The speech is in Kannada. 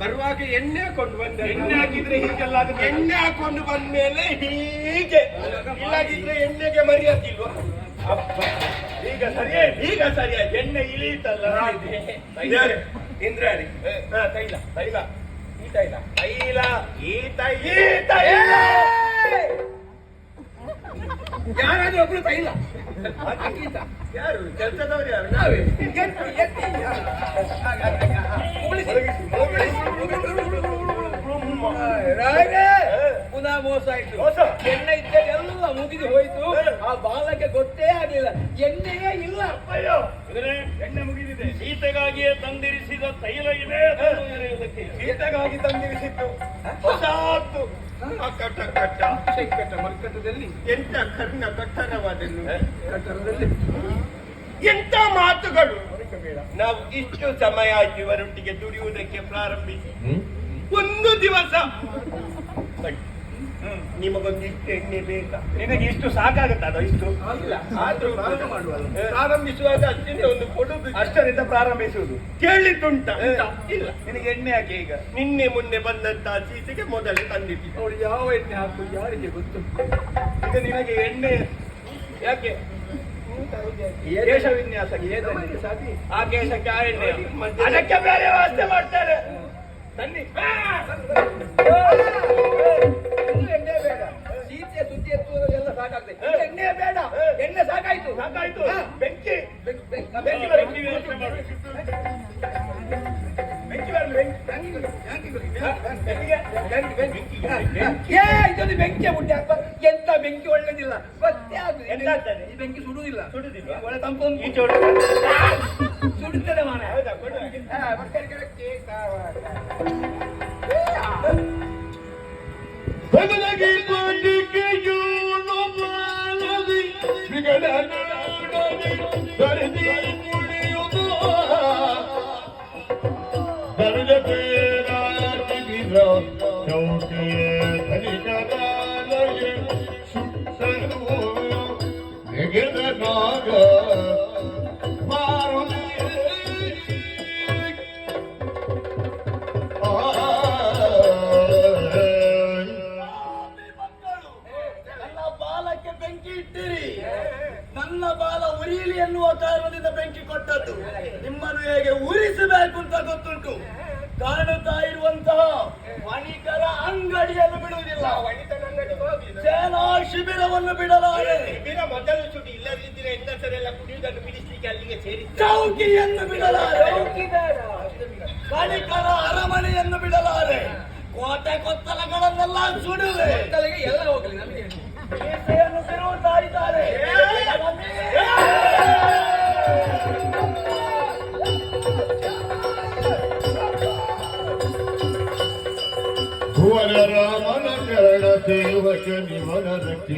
ಬರುವಾಗ ಎಣ್ಣೆ ಹಾಕೊಂಡು ಬಂದ. ಎಣ್ಣೆ ಹಾಕಿದ್ರೆ ಹೀಗೆಲ್ಲ ಎಣ್ಣೆ ಹಾಕೊಂಡು ಬಂದ ಮೇಲೆ ಹೀಗೆ. ಇಲ್ಲಾಗಿದ್ರೆ ಎಣ್ಣೆಗೆ ಮರ್ಯಾದಿಲ್ವ ಈಗ ಸರಿಯೇ ಈಗ ಸರಿಯಾ ಎಣ್ಣೆ ಇಳಿಯಿತಲ್ಲ ಹಾ, ತೈಲ ತೈಲ. ಈ ತೈಲ. ತೈಲ. ಈ ತೈಲ. ಯಾರಾದ್ರೂ ಒಬ್ರು ತೈಲ? ಯಾರು ಕೆಲಸದವ್ರು ಯಾರು ನಾವೇ ಪುನಃ ಮೋಸ ಆಯ್ತು? ಎಣ್ಣೆ ಇದ್ದೆಲ್ಲ ಮುಗಿದು ಹೋಯ್ತು ಆ ಬಾಲಕ್ಕೆ ಗೊತ್ತೇ ಆಗ್ಲಿಲ್ಲ ಎಣ್ಣೆಯೇ ಇಲ್ಲ ಅಯ್ಯೋ ಇದನ್ನೇ ಎಣ್ಣೆ ಮುಗಿದಿದೆ ಸೀತೆಗಾಗಿಯೇ ತಂದಿರಿಸಿದ ತೈಲ ಇದೆ. ಸೀತೆಗಾಗಿ ತಂದಿರಿಸಿದ್ದು ಹೊಸತು ಕಟ್ಟ ಕಟ್ಟ ಕಟ್ಟ ಮರ್ಕಟದಲ್ಲಿ ಎಂತ ಕರ್ಣ ಕಟ್ಟಡವಾದನ್ನು ಕಟ್ಟಡದಲ್ಲಿ? ಎಂತ ಮಾತುಗಳು? ನಾವು ಇಷ್ಟು ಸಮಯ ಆಯ್ತು ಇವರೊಟ್ಟಿಗೆ ದುಡಿಯುವುದಕ್ಕೆ ಪ್ರಾರಂಭಿಸಿ. ಒಂದು ದಿವಸ. ನಿಮಗೊಂದು ಇಷ್ಟು ಎಣ್ಣೆ ಬೇಕಾ? ನಿನಗೆ ಇಷ್ಟು ಸಾಕಾಗುತ್ತದ ಇಷ್ಟು? ಇಲ್ಲ ಆದ್ರೂ ಪ್ರಾರಂಭಿಸುವಾಗ ಅಷ್ಟಿಂದ ಒಂದು ಕೊಡುದು. ಅಷ್ಟರಿಂದ ಪ್ರಾರಂಭಿಸುವುದು. ಕೇಳಿದ್ದುಂಟ. ಇಲ್ಲ. ನಿನಗೆ ಎಣ್ಣೆ ಹಾಕಿ ಈಗ. ನಿನ್ನೆ ಮೊನ್ನೆ ಬಂದಂತ ಸೀತೆಗೆ ಮೊದಲೇ ತಂದಿಟ್ಟು ಅವಳು ಯಾವ ಎಣ್ಣೆ ಹಾಕು ಯಾರಿಗೆ ಗೊತ್ತು? ಈಗ ನಿನಗೆ ಎಣ್ಣೆ ಯಾಕೆ? ಕೇಶ ವಿನ್ಯಾಸ ಆ ಕೇಶಕ್ಕೆ ಆ ಎಣ್ಣೆ. ಅದಕ್ಕೆ ಬೇರೆ ವ್ಯವಸ್ಥೆ ಮಾಡ್ತಾರೆ ತನ್ನಿ. ಎತ್ತುವುದೆಲ್ಲ ಎಣ್ಣೆ ಬೇಡ. ಎಣ್ಣೆ ಸಾಕಾಯ್ತು. ಸಾಕಾಯ್ತು. ಬೆಂಕಿ. ಬೆಂಕಿ- ಬೆಂಕಿ- ಬೆಂಕಿ ಇದೊಂದು ಬೆಂಕಿ ಮುಟ್ಟಿ ಹಾಕ್ಬಾರ ಎಂತ ಬೆಂಕಿ ಒಳ್ಳೇದಿಲ್ಲ. ಮತ್ತೆ ಆಗ್ತದೆ? ಈ ಬೆಂಕಿ ಸುಡುವುದಿಲ್ಲ. ಸುಡುದಿಲ್ಲ ಒಳ್ಳೆ ತಂಪು. ಸುಡುತ್ತದೆ ಮಾನ. ಹೌದಾ? ಕೊಡು. Girl. ಎನ್ನುವ ಕಾರಣದಿಂದ ಬೆಂಕಿ ಕೊಟ್ಟದ್ದು. ನಿಮ್ಮನ್ನು ಹೇಗೆ ಉರಿಸಬೇಕು ಅಂತ ಗೊತ್ತುಂಟು. ಕಾಣುತ್ತಾ ಇರುವಂತಹ ವಣಿಕರ ಅಂಗಡಿಯನ್ನು ಬಿಡುವುದಿಲ್ಲ. ಸೇನಾ ಶಿಬಿರವನ್ನು ಬಿಡಲಾರೆ. ಶಿಬಿರ ಮೊದಲು ಚುಟಿ ಇಲ್ಲದಿದ್ದರೆ ಹೆಂಗಸರೆಲ್ಲ ಕುಡಿಯುವುದನ್ನು ಬಿಡಿಸಲಿಕ್ಕೆ ಅಲ್ಲಿಗೆ ಸೇರಿ ಚೌಕಿಯನ್ನು ಬಿಡಲಾರೆ. ಕಣಿಕರ ಅರಮನೆಯನ್ನು ಬಿಡಲಾರೆ. ಕೋಟೆ ಕೊತ್ತಲಗಳನ್ನೆಲ್ಲ ಸುಡುವೆ. ಎಲ್ಲ ಹೋಗಲಿ ನಮಗೆ ಭುವನ ರಾಮನ ಕರಣ ದೇವಕ ನಿವನ ರಕ್ಷಿ